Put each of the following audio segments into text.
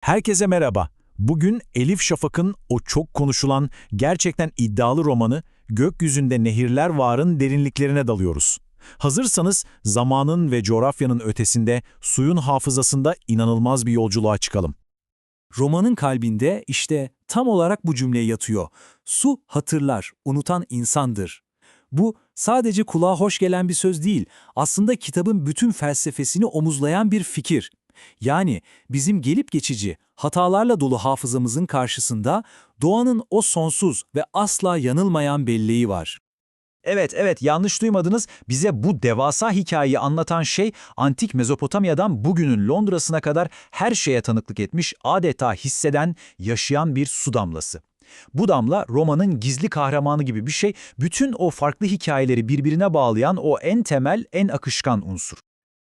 Herkese merhaba. Bugün Elif Şafak'ın o çok konuşulan, gerçekten iddialı romanı Gökyüzünde Nehirler Var'ın derinliklerine dalıyoruz. Hazırsanız zamanın ve coğrafyanın ötesinde, suyun hafızasında inanılmaz bir yolculuğa çıkalım. Romanın kalbinde işte tam olarak bu cümle yatıyor. Su hatırlar, unutan insandır. Bu sadece kulağa hoş gelen bir söz değil, aslında kitabın bütün felsefesini omuzlayan bir fikir. Yani bizim gelip geçici, hatalarla dolu hafızamızın karşısında doğanın o sonsuz ve asla yanılmayan belleği var. Evet, evet yanlış duymadınız. Bize bu devasa hikayeyi anlatan şey antik Mezopotamya'dan bugünün Londra'sına kadar her şeye tanıklık etmiş, adeta hisseden, yaşayan bir su damlası. Bu damla romanın gizli kahramanı gibi bir şey, bütün o farklı hikayeleri birbirine bağlayan o en temel, en akışkan unsur.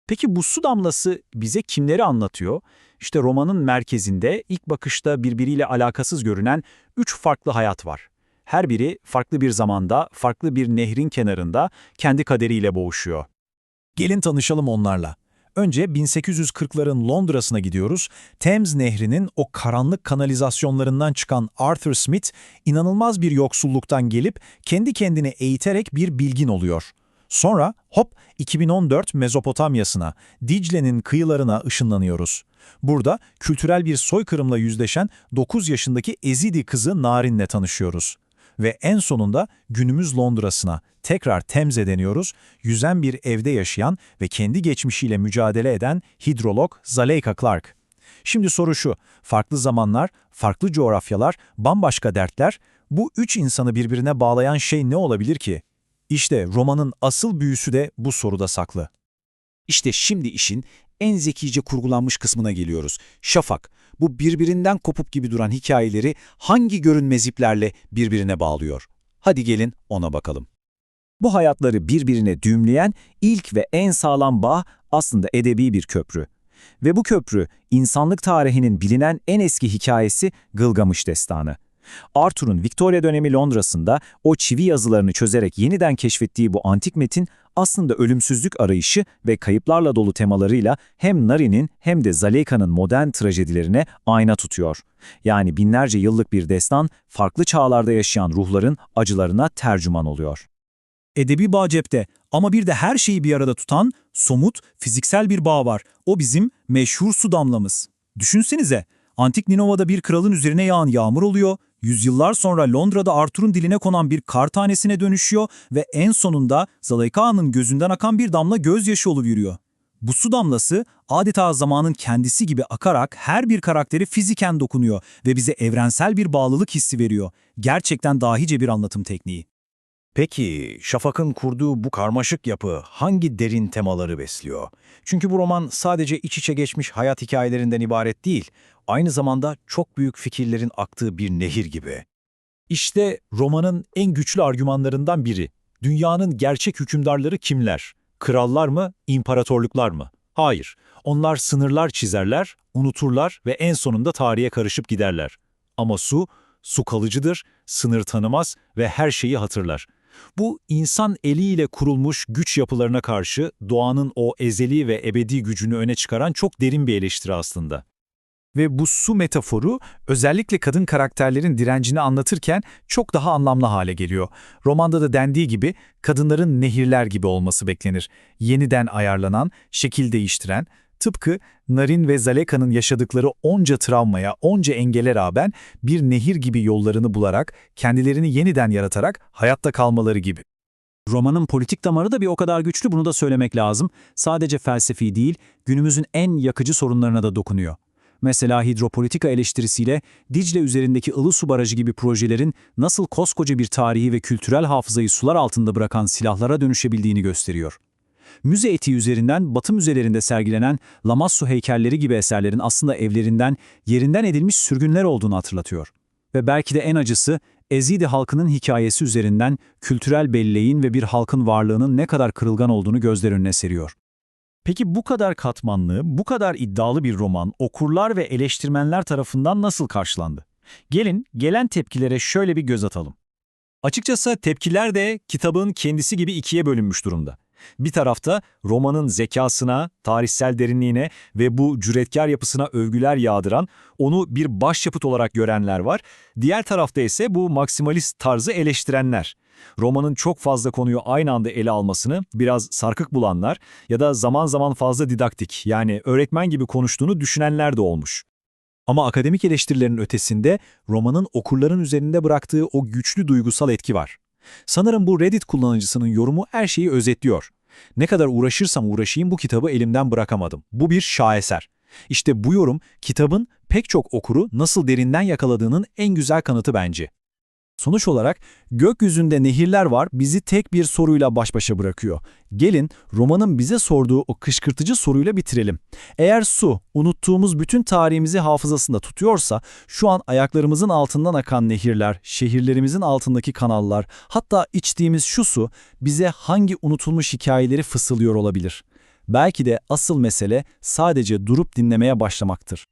Peki bu su damlası bize kimleri anlatıyor? İşte romanın merkezinde ilk bakışta birbiriyle alakasız görünen üç farklı hayat var. Her biri farklı bir zamanda, farklı bir nehrin kenarında kendi kaderiyle boğuşuyor. Gelin tanışalım onlarla. Önce 1840'ların Londra'sına gidiyoruz. Thames Nehri'nin o karanlık kanalizasyonlarından çıkan Arthur Smith, inanılmaz bir yoksulluktan gelip kendi kendini eğiterek bir bilgin oluyor. Sonra hop 2014 Mezopotamyasına, Dicle'nin kıyılarına ışınlanıyoruz. Burada kültürel bir soykırımla yüzleşen 9 yaşındaki Ezidi kızı Narin'le tanışıyoruz. Ve en sonunda günümüz Londra'sına tekrar Temze deniyoruz, yüzen bir evde yaşayan ve kendi geçmişiyle mücadele eden hidrolog Zaleyka Clark. Şimdi soru şu, farklı zamanlar, farklı coğrafyalar, bambaşka dertler, bu üç insanı birbirine bağlayan şey ne olabilir ki? İşte romanın asıl büyüsü de bu soruda saklı. İşte şimdi işin en zekice kurgulanmış kısmına geliyoruz. Şafak, bu birbirinden kopuk gibi duran hikayeleri hangi görünmez iplerle birbirine bağlıyor? Hadi gelin ona bakalım. Bu hayatları birbirine düğümleyen ilk ve en sağlam bağ aslında edebi bir köprü. Ve bu köprü insanlık tarihinin bilinen en eski hikayesi Gılgamış Destanı. Arthur'un Victoria dönemi Londra'sında o çivi yazılarını çözerek yeniden keşfettiği bu antik metin aslında ölümsüzlük arayışı ve kayıplarla dolu temalarıyla hem Nari'nin hem de Zaleyka'nın modern trajedilerine ayna tutuyor. Yani binlerce yıllık bir destan farklı çağlarda yaşayan ruhların acılarına tercüman oluyor. Edebi bağ cepte ama bir de her şeyi bir arada tutan, somut, fiziksel bir bağ var. O bizim meşhur su damlamız. Düşünsenize, antik Ninova'da bir kralın üzerine yağan yağmur oluyor, yüzyıllar sonra Londra'da Arthur'un diline konan bir kar tanesine dönüşüyor ve en sonunda Zalaika Ağa'nın gözünden akan bir damla gözyaşı oluveriyor. Bu su damlası adeta zamanın kendisi gibi akarak her bir karakteri fiziken dokunuyor ve bize evrensel bir bağlılık hissi veriyor. Gerçekten dahice bir anlatım tekniği. Peki, Şafak'ın kurduğu bu karmaşık yapı hangi derin temaları besliyor? Çünkü bu roman sadece iç içe geçmiş hayat hikayelerinden ibaret değil, aynı zamanda çok büyük fikirlerin aktığı bir nehir gibi. İşte romanın en güçlü argümanlarından biri. Dünyanın gerçek hükümdarları kimler? Krallar mı, imparatorluklar mı? Hayır, onlar sınırlar çizerler, unuturlar ve en sonunda tarihe karışıp giderler. Ama su, su kalıcıdır, sınır tanımaz ve her şeyi hatırlar. Bu insan eliyle kurulmuş güç yapılarına karşı doğanın o ezeli ve ebedi gücünü öne çıkaran çok derin bir eleştiri aslında. Ve bu su metaforu özellikle kadın karakterlerin direncini anlatırken çok daha anlamlı hale geliyor. Romanda da dendiği gibi kadınların nehirler gibi olması beklenir. Yeniden ayarlanan, şekil değiştiren, tıpkı Narin ve Zaleka'nın yaşadıkları onca travmaya, onca engele rağmen bir nehir gibi yollarını bularak, kendilerini yeniden yaratarak hayatta kalmaları gibi. Romanın politik damarı da bir o kadar güçlü bunu da söylemek lazım. Sadece felsefi değil, günümüzün en yakıcı sorunlarına da dokunuyor. Mesela hidropolitika eleştirisiyle Dicle üzerindeki Ilısu Barajı gibi projelerin nasıl koskoca bir tarihi ve kültürel hafızayı sular altında bırakan silahlara dönüşebildiğini gösteriyor. Müze etiği üzerinden Batı müzelerinde sergilenen Lamassu heykelleri gibi eserlerin aslında evlerinden, yerinden edilmiş sürgünler olduğunu hatırlatıyor. Ve belki de en acısı, Ezidi halkının hikayesi üzerinden kültürel belleğin ve bir halkın varlığının ne kadar kırılgan olduğunu gözler önüne seriyor. Peki bu kadar katmanlı, bu kadar iddialı bir roman okurlar ve eleştirmenler tarafından nasıl karşılandı? Gelin gelen tepkilere şöyle bir göz atalım. Açıkçası tepkiler de kitabın kendisi gibi ikiye bölünmüş durumda. Bir tarafta romanın zekasına, tarihsel derinliğine ve bu cüretkar yapısına övgüler yağdıran, onu bir başyapıt olarak görenler var. Diğer tarafta ise bu maksimalist tarzı eleştirenler. Romanın çok fazla konuyu aynı anda ele almasını biraz sarkık bulanlar ya da zaman zaman fazla didaktik yani öğretmen gibi konuştuğunu düşünenler de olmuş. Ama akademik eleştirilerin ötesinde romanın okurların üzerinde bıraktığı o güçlü duygusal etki var. Sanırım bu Reddit kullanıcısının yorumu her şeyi özetliyor. Ne kadar uğraşırsam uğraşayım bu kitabı elimden bırakamadım. Bu bir şaheser. İşte bu yorum kitabın pek çok okuru nasıl derinden yakaladığının en güzel kanıtı bence. Sonuç olarak gökyüzünde nehirler var bizi tek bir soruyla baş başa bırakıyor. Gelin romanın bize sorduğu o kışkırtıcı soruyla bitirelim. Eğer su unuttuğumuz bütün tarihimizi hafızasında tutuyorsa şu an ayaklarımızın altından akan nehirler, şehirlerimizin altındaki kanallar, hatta içtiğimiz şu su bize hangi unutulmuş hikayeleri fısıldıyor olabilir? Belki de asıl mesele sadece durup dinlemeye başlamaktır.